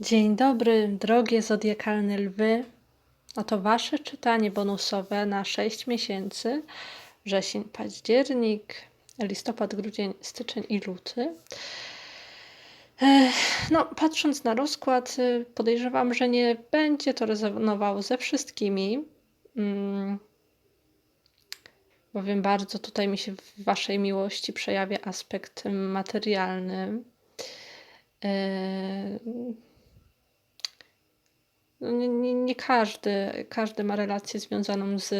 Dzień dobry, drogie zodiakalne lwy. Oto Wasze czytanie bonusowe na 6 miesięcy: wrzesień, październik, listopad, grudzień, styczeń i luty. No, patrząc na rozkład, y, podejrzewam, że nie będzie to rezonowało ze wszystkimi. Mm, Bowiem bardzo tutaj mi się w Waszej miłości przejawia aspekt materialny. No nie, nie, nie każdy, każdy ma relację związaną z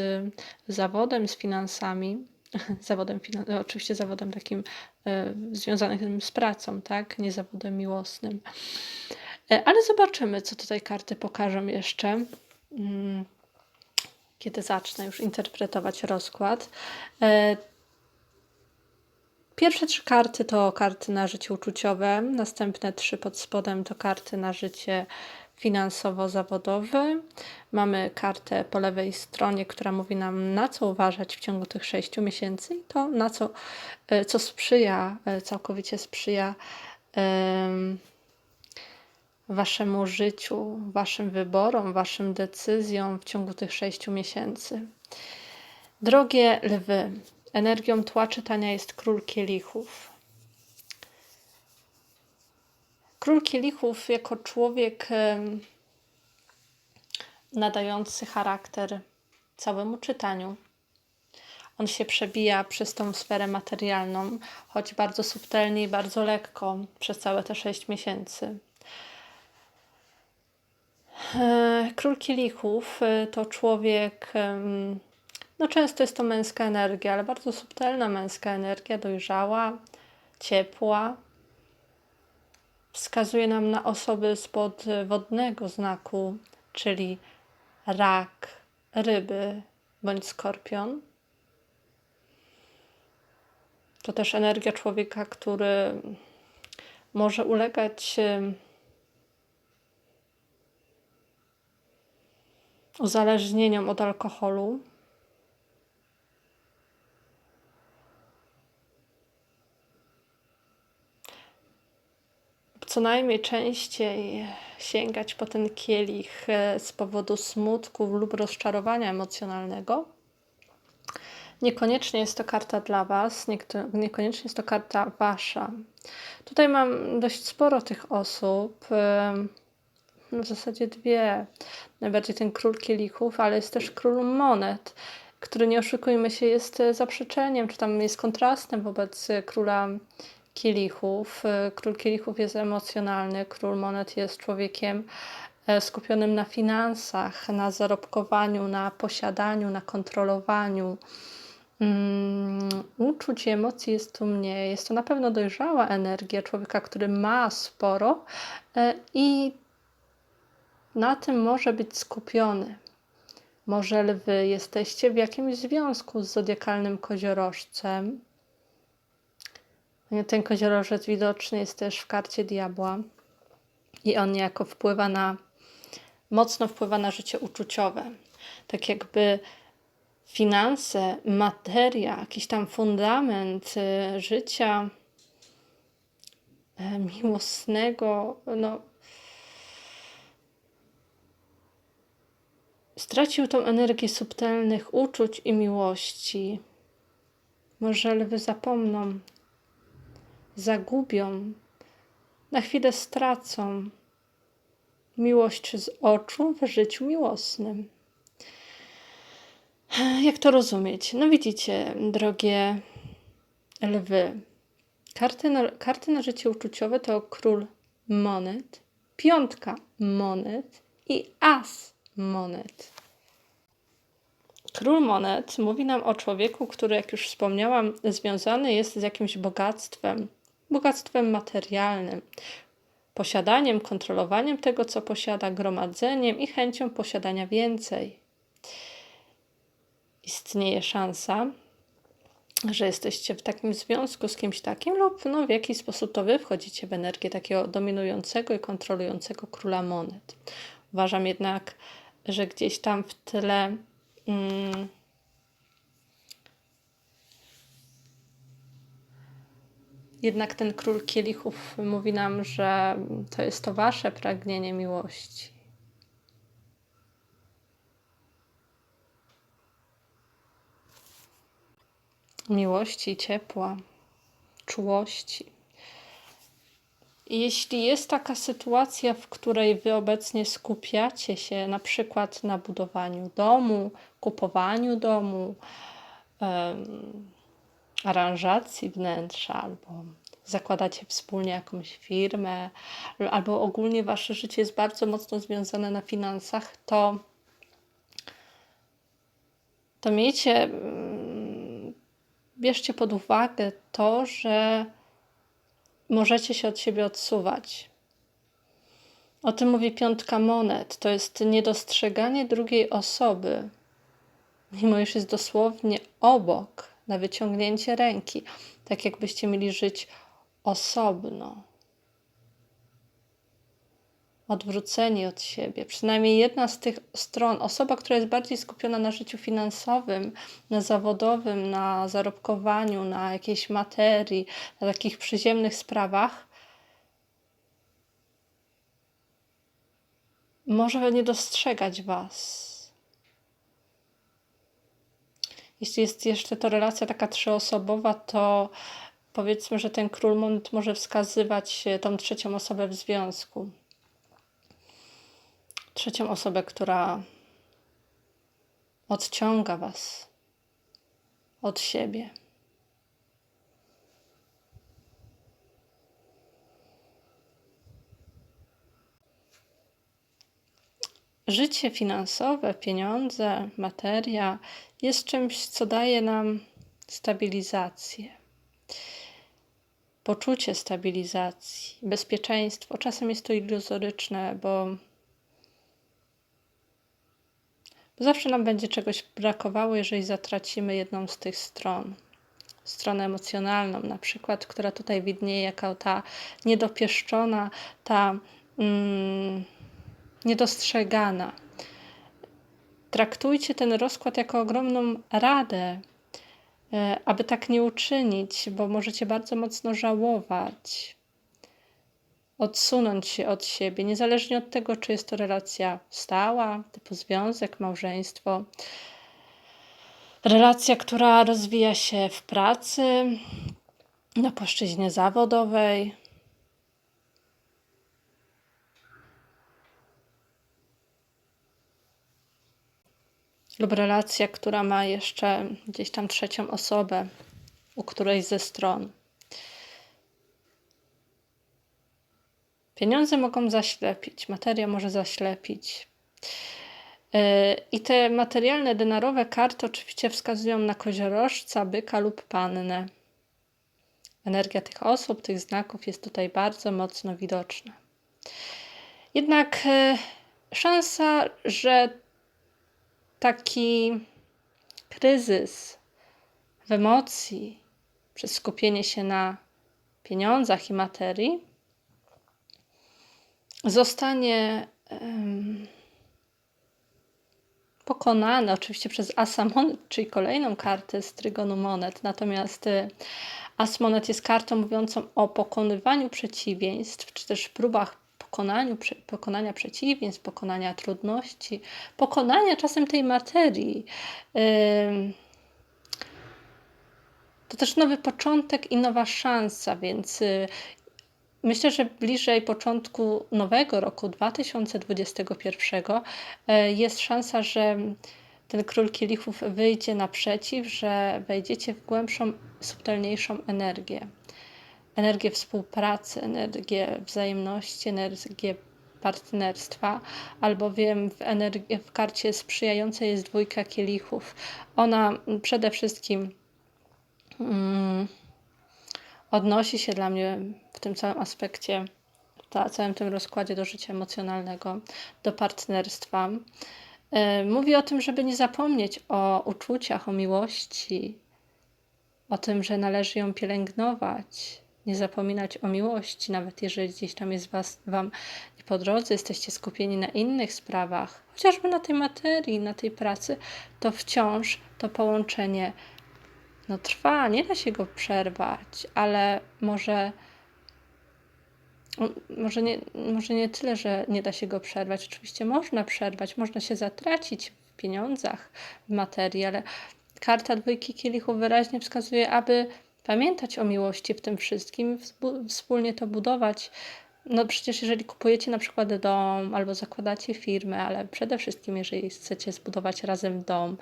zawodem, z finansami. Zawodem, oczywiście zawodem takim e, związanym z pracą, tak? Nie zawodem miłosnym. E, ale zobaczymy, co tutaj karty pokażą jeszcze. Mm, kiedy zacznę już interpretować rozkład. E, Pierwsze trzy karty to karty na życie uczuciowe, następne trzy pod spodem to karty na życie finansowo-zawodowe. Mamy kartę po lewej stronie, która mówi nam, na co uważać w ciągu tych sześciu miesięcy i to, na co, e, co sprzyja, e, całkowicie sprzyja em, waszemu życiu, waszym wyborom, waszym decyzjom w ciągu tych sześciu miesięcy. Drogie lwy, energią tła czytania jest król kielichów. Król kielichów jako człowiek nadający charakter całemu czytaniu. On się przebija przez tą sferę materialną, choć bardzo subtelnie i bardzo lekko przez całe te sześć miesięcy. E, Król kielichów e, to człowiek, no często jest to męska energia, ale bardzo subtelna męska energia, dojrzała, ciepła. Wskazuje nam na osoby spod wodnego znaku, czyli rak, ryby bądź skorpion. To też energia człowieka, który może ulegać em, uzależnieniom od alkoholu. Co najmniej częściej sięgać po ten kielich e, z powodu smutku lub rozczarowania emocjonalnego. Niekoniecznie jest to karta dla Was, niekoniecznie jest to karta Wasza. Tutaj mam dość sporo tych osób, em, no w zasadzie dwie. Najbardziej ten król kielichów, ale jest też król monet, który nie oszukujmy się, jest e, zaprzeczeniem, czy tam jest kontrastem wobec e, króla kielichów. E, Król kielichów jest emocjonalny, król monet jest człowiekiem e, skupionym na finansach, na zarobkowaniu, na posiadaniu, na kontrolowaniu. Mm, uczuć i emocji jest tu mniej. Jest to na pewno dojrzała energia człowieka, który ma sporo e, i na tym może być skupiony. Może lwy jesteście w jakimś związku z zodiakalnym koziorożcem. Ten koziorożec widoczny jest też w karcie diabła i on niejako wpływa na, mocno wpływa na życie uczuciowe. Tak jakby finanse, materia, jakiś tam fundament y, życia e, miłosnego, no, stracił tą energię subtelnych uczuć i miłości. Może lwy zapomną, zagubią, na chwilę stracą miłość z oczu w życiu miłosnym. Jak to rozumieć? No widzicie, drogie lwy, karty na, karty na życie uczuciowe to król monet, piątka monet i as monet. Król monet mówi nam o człowieku, który, jak już wspomniałam, związany jest z jakimś bogactwem, bogactwem materialnym, posiadaniem, kontrolowaniem tego, co posiada, gromadzeniem i chęcią posiadania więcej. Istnieje szansa, że jesteście w takim związku z kimś takim, lub no, w jakiś sposób to wy wchodzicie w energię takiego dominującego i kontrolującego króla monet. Uważam jednak, że gdzieś tam w tle mm, Jednak ten król kielichów mówi nam, że to jest to wasze pragnienie miłości. Miłości, ciepła, czułości. Jeśli jest taka sytuacja, w której wy obecnie skupiacie się na przykład na budowaniu domu, kupowaniu domu, aranżacji wnętrza, albo zakładacie wspólnie jakąś firmę, albo ogólnie wasze życie jest bardzo mocno związane na finansach, to, to miejcie, mm, bierzcie pod uwagę to, że możecie się od siebie odsuwać. O tym mówi piątka monet. To jest niedostrzeganie drugiej osoby, mimo iż jest dosłownie obok, na wyciągnięcie ręki, tak jakbyście mieli żyć osobno. Odwróceni od siebie. Przynajmniej jedna z tych stron, osoba, która jest bardziej skupiona na życiu finansowym, na zawodowym, na zarobkowaniu, na jakiejś materii, na takich przyziemnych sprawach, może nie dostrzegać Was. Jeśli jest jeszcze to relacja taka trzyosobowa, to powiedzmy, że ten król monet może wskazywać tą trzecią osobę w związku. Trzecią osobę, która odciąga Was od siebie. Życie finansowe, pieniądze, materia jest czymś, co daje nam stabilizację, poczucie stabilizacji, bezpieczeństwo. Czasem jest to iluzoryczne, bo, zawsze nam będzie czegoś brakowało, jeżeli zatracimy jedną z tych stron stronę emocjonalną, na przykład, która tutaj widnieje jako ta niedopieszczona, ta mm, niedostrzegana. Traktujcie ten rozkład jako ogromną radę, e, aby tak nie uczynić, bo możecie bardzo mocno żałować, odsunąć się od siebie, niezależnie od tego, czy jest to relacja stała, typu związek, małżeństwo. Relacja, która rozwija się w pracy, na płaszczyźnie zawodowej, lub relacja, która ma jeszcze gdzieś tam trzecią osobę u którejś ze stron. Pieniądze mogą zaślepić, materia może zaślepić. E, I te materialne, denarowe karty oczywiście wskazują na koziorożca, byka lub pannę. Energia tych osób, tych znaków jest tutaj bardzo mocno widoczna. Jednak e, szansa, że taki kryzys w emocji przez skupienie się na pieniądzach i materii zostanie um, pokonany oczywiście przez asa monet, czyli kolejną kartę z trygonu monet. Natomiast y, as monet jest kartą mówiącą o pokonywaniu przeciwieństw, czy też próbach pokonaniu, pokonania przeciwieństw, pokonania trudności, pokonania czasem tej materii. To też nowy początek i nowa szansa, więc y, myślę, że bliżej początku nowego roku 2021 y, jest szansa, że ten król kielichów wyjdzie naprzeciw, że wejdziecie w głębszą, subtelniejszą energię energię współpracy, energię wzajemności, energię partnerstwa, albowiem w, energii, w karcie sprzyjającej jest dwójka kielichów. Ona przede wszystkim mm, odnosi się dla mnie w tym całym aspekcie, w całym tym rozkładzie do życia emocjonalnego, do partnerstwa. E, mówi o tym, żeby nie zapomnieć o uczuciach, o miłości, o tym, że należy ją pielęgnować, nie zapominać o miłości, nawet jeżeli gdzieś tam jest was, Wam nie po drodze, jesteście skupieni na innych sprawach, chociażby na tej materii, na tej pracy, to wciąż to połączenie no trwa, nie da się go przerwać, ale może może nie, może nie tyle, że nie da się go przerwać. Oczywiście można przerwać, można się zatracić w pieniądzach, w materii, ale karta dwójki kielichów wyraźnie wskazuje, aby pamiętać o miłości w tym wszystkim, wspólnie to budować. No przecież jeżeli kupujecie na przykład dom albo zakładacie firmę, ale przede wszystkim jeżeli chcecie zbudować razem dom,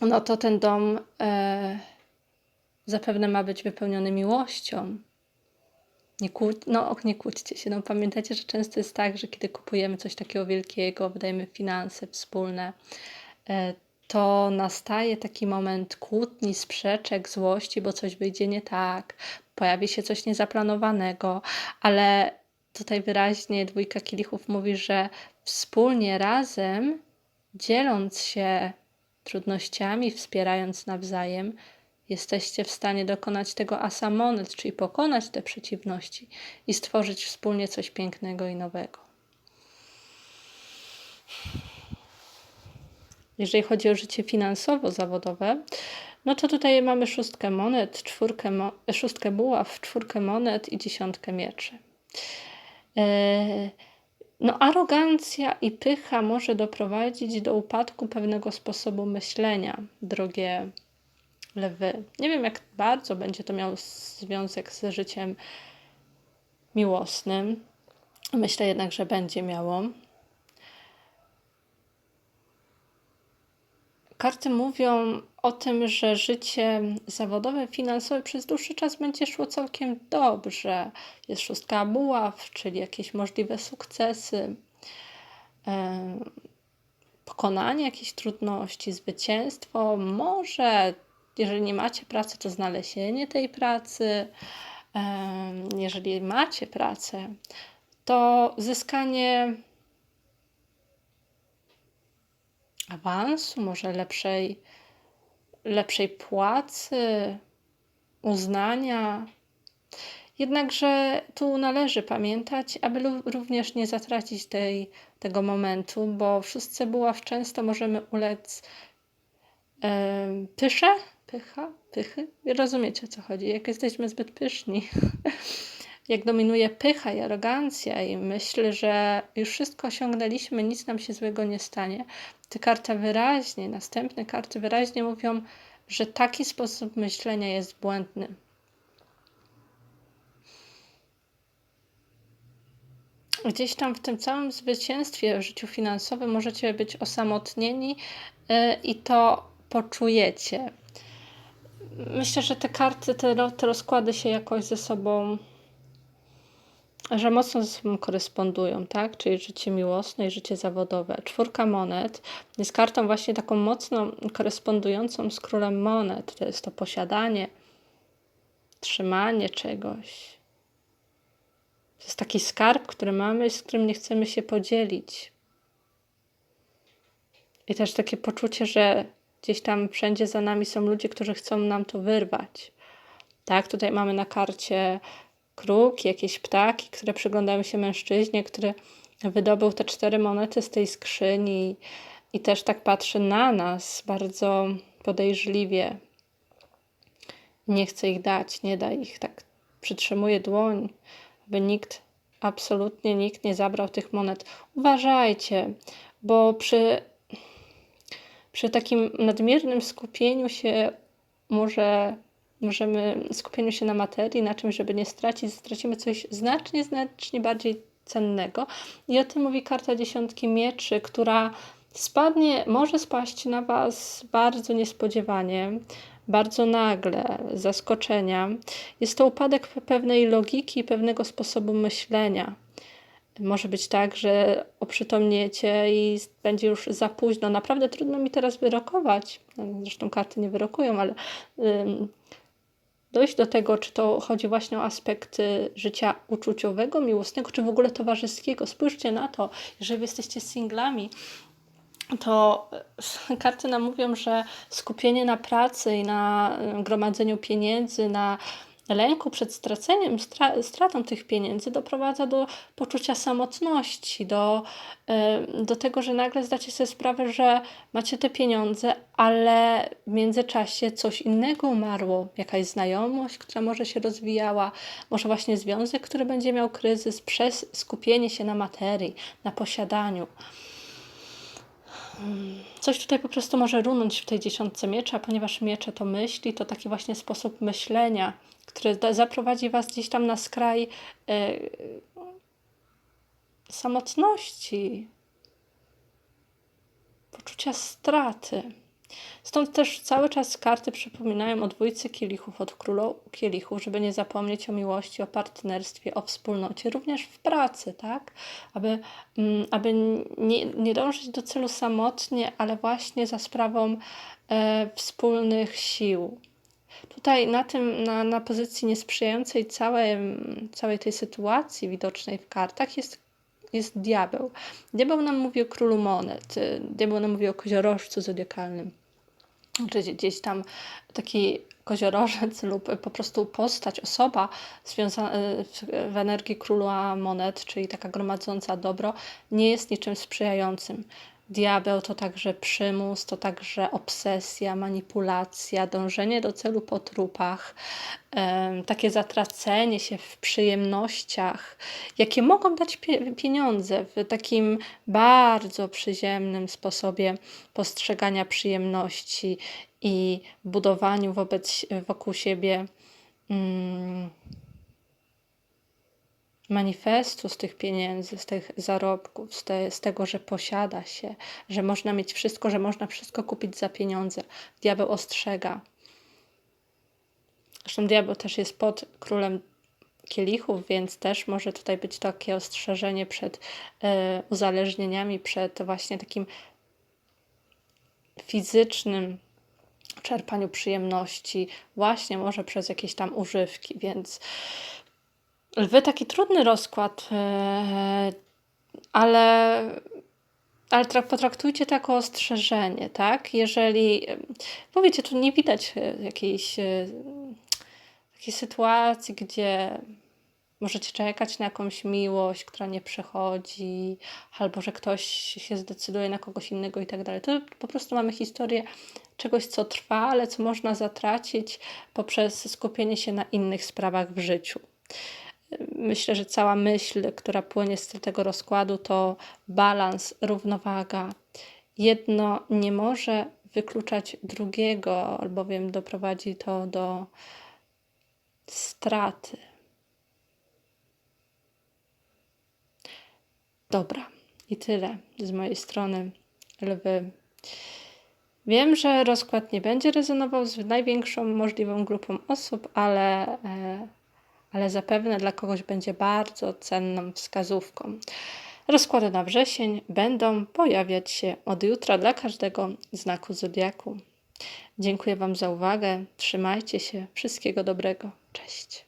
no to ten dom e, zapewne ma być wypełniony miłością. Nie, kłó no, nie kłóćcie się. No, pamiętajcie, że często jest tak, że kiedy kupujemy coś takiego wielkiego, wydajemy finanse wspólne, e, to nastaje taki moment kłótni, sprzeczek, złości, bo coś wyjdzie nie tak, pojawi się coś niezaplanowanego, ale tutaj wyraźnie dwójka kielichów mówi, że wspólnie, razem, dzieląc się trudnościami, wspierając nawzajem, jesteście w stanie dokonać tego asamonet, czyli pokonać te przeciwności i stworzyć wspólnie coś pięknego i nowego. Jeżeli chodzi o życie finansowo-zawodowe, no to tutaj mamy szóstkę monet, czwórkę mo szóstkę buław, czwórkę monet i dziesiątkę mieczy. E, no, arogancja i pycha może doprowadzić do upadku pewnego sposobu myślenia, drogie lwy. Nie wiem, jak bardzo będzie to miało związek z życiem miłosnym. Myślę jednak, że będzie miało. Karty mówią o tym, że życie zawodowe, finansowe przez dłuższy czas będzie szło całkiem dobrze. Jest szóstka buław, czyli jakieś możliwe sukcesy, pokonanie jakichś trudności, zwycięstwo. Może, jeżeli nie macie pracy, to znalezienie tej pracy. Jeżeli macie pracę, to zyskanie awansu, może lepszej, lepszej płacy, uznania. Jednakże tu należy pamiętać, aby również nie zatracić tej, tego momentu, bo w szóstce buław często możemy ulec pysze, pycha, pychy. Rozumiecie o co chodzi? Jak jesteśmy zbyt pyszni, jak dominuje pycha i arogancja i myśl, że już wszystko osiągnęliśmy, nic nam się złego nie stanie, te karty wyraźnie, następne karty wyraźnie mówią, że taki sposób myślenia jest błędny. Gdzieś tam w tym całym zwycięstwie w życiu finansowym możecie być osamotnieni y, i to poczujecie. Myślę, że te karty, te rozkłady się jakoś ze sobą że mocno ze sobą korespondują, tak? Czyli życie miłosne i życie zawodowe. Czwórka monet jest kartą właśnie taką mocno korespondującą z królem monet. To jest to posiadanie, trzymanie czegoś. To jest taki skarb, który mamy, z którym nie chcemy się podzielić. I też takie poczucie, że gdzieś tam wszędzie za nami są ludzie, którzy chcą nam to wyrwać. Tak, tutaj mamy na karcie kruk, jakieś ptaki, które przyglądają się mężczyźnie, który wydobył te cztery monety z tej skrzyni i też tak patrzy na nas bardzo podejrzliwie. Nie chce ich dać, nie da ich, tak przytrzymuje dłoń, aby nikt, absolutnie nikt nie zabrał tych monet. Uważajcie, bo przy, przy takim nadmiernym skupieniu się może możemy skupieniu się na materii, na czymś, żeby nie stracić, stracimy coś znacznie, znacznie bardziej cennego. I o tym mówi karta dziesiątki mieczy, która spadnie, może spaść na Was bardzo niespodziewanie, bardzo nagle, zaskoczenia. Jest to upadek pewnej logiki, pewnego sposobu myślenia. Może być tak, że oprzytomniecie i będzie już za późno. Naprawdę trudno mi teraz wyrokować. Zresztą karty nie wyrokują, ale dojść do tego, czy to chodzi właśnie o aspekty życia uczuciowego, miłosnego, czy w ogóle towarzyskiego. Spójrzcie na to, jeżeli jesteście singlami, to e, karty nam mówią, że skupienie na pracy i na e, gromadzeniu pieniędzy, na lęku przed straceniem, stra stratą tych pieniędzy doprowadza do poczucia samotności, do, do tego, że nagle zdacie sobie sprawę, że macie te pieniądze, ale w międzyczasie coś innego umarło, jakaś znajomość, która może się rozwijała, może właśnie związek, który będzie miał kryzys przez skupienie się na materii, na posiadaniu. Coś tutaj po prostu może runąć w tej dziesiątce miecza, ponieważ miecze to myśli, to taki właśnie sposób myślenia, który zaprowadzi Was gdzieś tam na skraj yy, samotności, poczucia straty. Stąd też cały czas karty przypominają o dwójcy kielichów, od królu kielichów, żeby nie zapomnieć o miłości, o partnerstwie, o wspólnocie, również w pracy, tak? Aby, mm, aby nie, nie dążyć do celu samotnie, ale właśnie za sprawą e, wspólnych sił. Tutaj na tym, na, na pozycji niesprzyjającej całej, całej tej sytuacji widocznej w kartach jest jest diabeł. Diabeł nam mówi o królu monet, diabeł nam mówi o koziorożcu zodiakalnym czy gdzieś tam taki koziorożec lub po prostu postać, osoba związana w energii króla monet, czyli taka gromadząca dobro, nie jest niczym sprzyjającym. Diabeł to także przymus, to także obsesja, manipulacja, dążenie do celu po trupach, takie zatracenie się w przyjemnościach, jakie mogą dać pieniądze w takim bardzo przyziemnym sposobie postrzegania przyjemności i budowaniu wobec, wokół siebie. Mm, manifestu z tych pieniędzy, z tych zarobków, z, te, z, tego, że posiada się, że można mieć wszystko, że można wszystko kupić za pieniądze. Diabeł ostrzega. Zresztą diabeł też jest pod królem kielichów, więc też może tutaj być takie ostrzeżenie przed e, uzależnieniami, przed właśnie takim fizycznym czerpaniu przyjemności, właśnie może przez jakieś tam używki, więc Lwy taki trudny rozkład, e, ale, ale potraktujcie to jako ostrzeżenie, tak? Jeżeli, powiecie, tu nie widać e, jakiejś e, takiej sytuacji, gdzie możecie czekać na jakąś miłość, która nie przechodzi, albo że ktoś się zdecyduje na kogoś innego i tak dalej. To po prostu mamy historię czegoś, co trwa, ale co można zatracić poprzez skupienie się na innych sprawach w życiu myślę, że cała myśl, która płynie z tego rozkładu, to balans, równowaga. Jedno nie może wykluczać drugiego, albowiem doprowadzi to do straty. Dobra, i tyle z mojej strony, lwy. Wiem, że rozkład nie będzie rezonował z największą możliwą grupą osób, ale. E, ale zapewne dla kogoś będzie bardzo cenną wskazówką. Rozkłady na wrzesień będą pojawiać się od jutra dla każdego znaku zodiaku. Dziękuję Wam za uwagę. Trzymajcie się. Wszystkiego dobrego. Cześć.